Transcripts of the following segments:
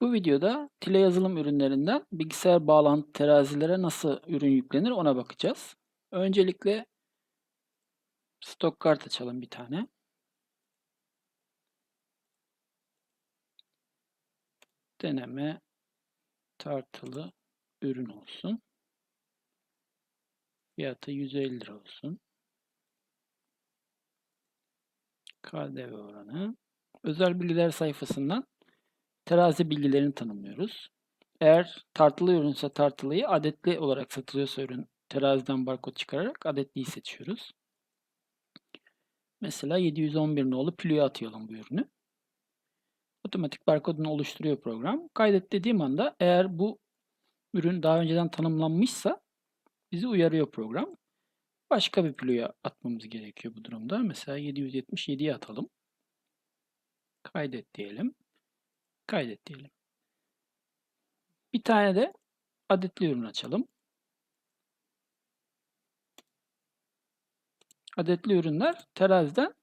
Bu videoda Tile yazılım ürünlerinden bilgisayar bağlantı terazilere nasıl ürün yüklenir ona bakacağız. Öncelikle stok kart açalım bir tane. Deneme tartılı ürün olsun. Fiyatı 150 lira olsun. KDV oranı. Özel bilgiler sayfasından terazi bilgilerini tanımlıyoruz. Eğer tartılı ürünse tartılıyı, adetli olarak satılıyorsa ürün teraziden barkod çıkararak adetliyi seçiyoruz. Mesela 711 nolu plüye atıyorum bu ürünü. Otomatik barkodunu oluşturuyor program. Kaydet dediğim anda eğer bu ürün daha önceden tanımlanmışsa bizi uyarıyor program. Başka bir plüye atmamız gerekiyor bu durumda. Mesela 777'ye atalım. Kaydet diyelim. Kaydet diyelim. Bir tane de adetli ürün açalım. Adetli ürünler teraziden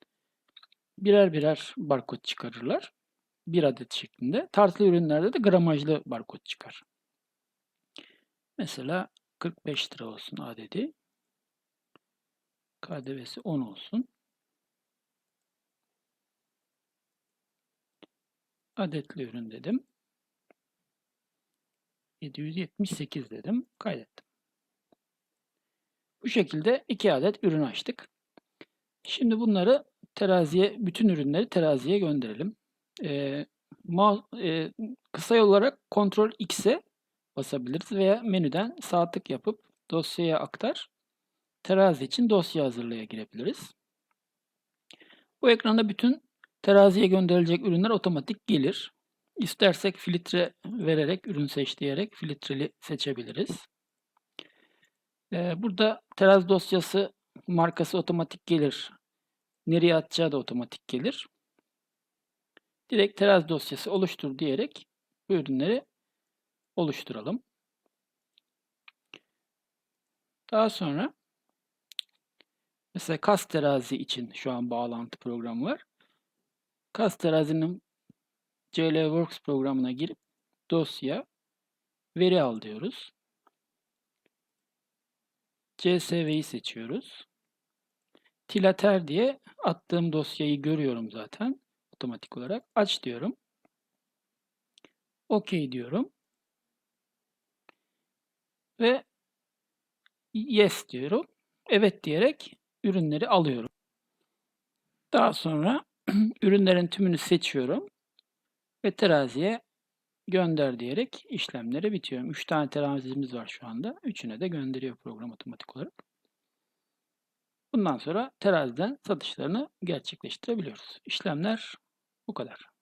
birer birer barkod çıkarırlar. Bir adet şeklinde. Tartılı ürünlerde de gramajlı barkod çıkar. Mesela 45 lira olsun adedi. KDV'si 10 olsun. Adetli ürün dedim. 778 dedim. Kaydettim. Bu şekilde iki adet ürün açtık. Şimdi bunları teraziye, bütün ürünleri teraziye gönderelim. Ee, e, kısa yol olarak Ctrl X'e basabiliriz veya menüden sağ tık yapıp dosyaya aktar. Terazi için dosya hazırlaya girebiliriz. Bu ekranda bütün teraziye gönderilecek ürünler otomatik gelir. İstersek filtre vererek, ürün seç diyerek filtreli seçebiliriz. Ee, burada terazi dosyası markası otomatik gelir. Nereye atacağı da otomatik gelir. Direkt terazi dosyası oluştur diyerek bu ürünleri oluşturalım. Daha sonra mesela kas terazi için şu an bağlantı programı var. Kas terazinin CLWorks programına girip dosya veri al diyoruz. CSV'yi seçiyoruz. Tilater diye attığım dosyayı görüyorum zaten otomatik olarak. Aç diyorum. OK diyorum. Ve yes diyorum. Evet diyerek ürünleri alıyorum. Daha sonra ürünlerin tümünü seçiyorum ve teraziye gönder diyerek işlemleri bitiyor. 3 tane terazimiz var şu anda. Üçüne de gönderiyor program otomatik olarak. Bundan sonra teraziden satışlarını gerçekleştirebiliyoruz. İşlemler bu kadar.